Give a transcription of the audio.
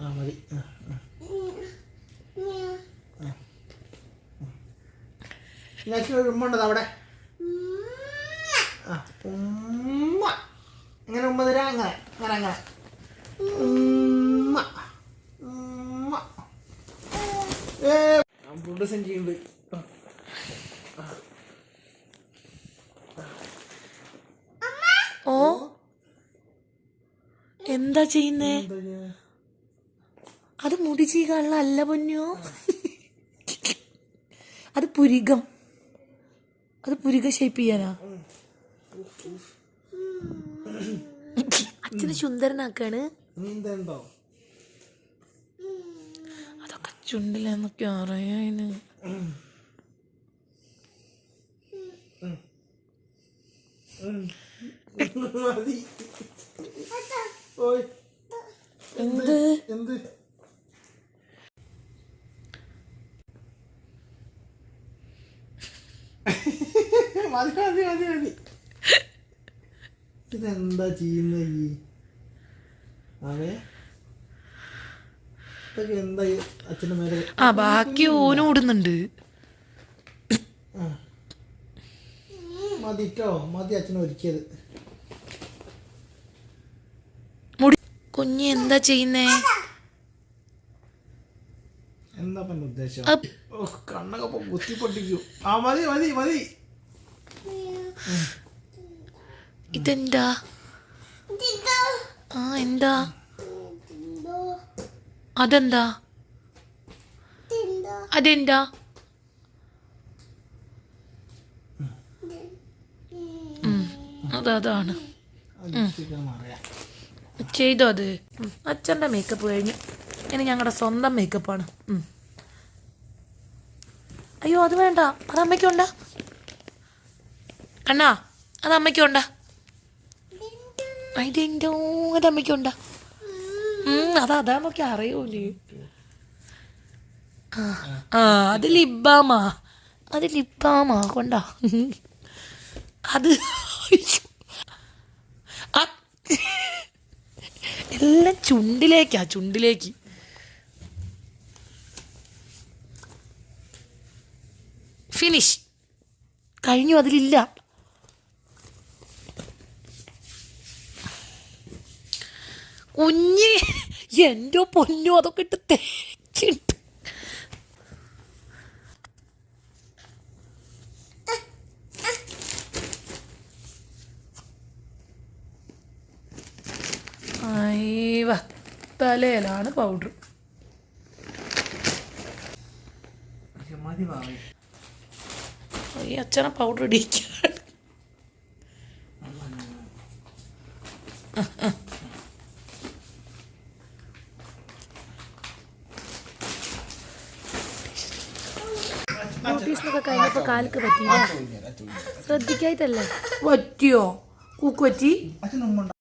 ആ മതി. ആ, ആ. ഇനി അച്ഛനൊരു ഉമ്മ ഉണ്ടോ അവിടെ. ആ ഉമ്മ. ഇങ്ങനെ ഉമ്മ തരാ അങ്ങനെ അങ്ങനെ അങ്ങനെ ഉമ്മ. ഉമ്മ. ഏ. ഫുഡ് സെഞ്ചിയുണ്ട് ഓ? എന്താ ചെയ്യുന്നേ? അത് മുടി ചീകാനുള്ള അല്ല പൊന്നോ അത് പുരികം അത് പുരിക ഷേപ്പ് ചെയ്യാനാ അച്ഛന് സുന്ദരനാക്കാണ് അതൊക്കെ ചുണ്ടിലെന്നൊക്കെ അറിയാന് ഓയ് എന്ത് എന്ത് മതി മതി മതി മതി. ഇതെന്താ ചെയ്യുന്ന ഈ? അവേ ഇതൊക്കെ എന്താ അച്ഛന്റെ മേലെ ആ ബാക്കി ഓനും ഓടുന്നുണ്ട്. മതിട്ടോ മതി അച്ഛൻ ഒരുക്കിയത്. മുടി കുഞ്ഞ് എന്താ ചെയ്യുന്നേ? എന്താ ഉദ്ദേശം? കണ്ണൊക്കെ കുത്തി പൊട്ടിക്കും ആ മതി മതി മതി. ഇതെന്താ? ആ എന്താ? അതെന്താ? അതെന്താ? അതാണ്. ചെയ്തോ അത്. അച്ഛന്റെ മേക്കപ്പ് കഴിഞ്ഞു. ഇനി ഞങ്ങളുടെ സ്വന്തം മേക്കപ്പാണ് അയ്യോ അത് വേണ്ട. അത് കണ്ണാ അത് അമ്മയ്ക്കുണ്ട അതിന്റെ അത് അമ്മയ്ക്കുണ്ട അത് അതാന്നൊക്കെ അറിയൂലേ. ആ അത് ലിബാമാ. അത് ലിബാമാ കൊണ്ടാ. അത് എല്ലാം ചുണ്ടിലേക്കാ ചുണ്ടിലേക്ക്. ഫിനിഷ്. കഴിഞ്ഞു അതിലില്ല. കുഞ്ഞ് എന്റെ പൊന്നു അതൊക്കെ ഇട്ട് തേച്ചിട്ട് അയ്യവ തലയിലാണ് പൗഡർ ഈ അച്ഛന പൗഡർ ഇടിക്കാണ് നോട്ടീസിനൊക്കെ കഴിഞ്ഞപ്പോൾ കാലിക്ക് പറ്റിയില്ല? ശ്രദ്ധിക്കായിട്ടല്ലേ? പറ്റിയോ? കൂക്ക് പറ്റി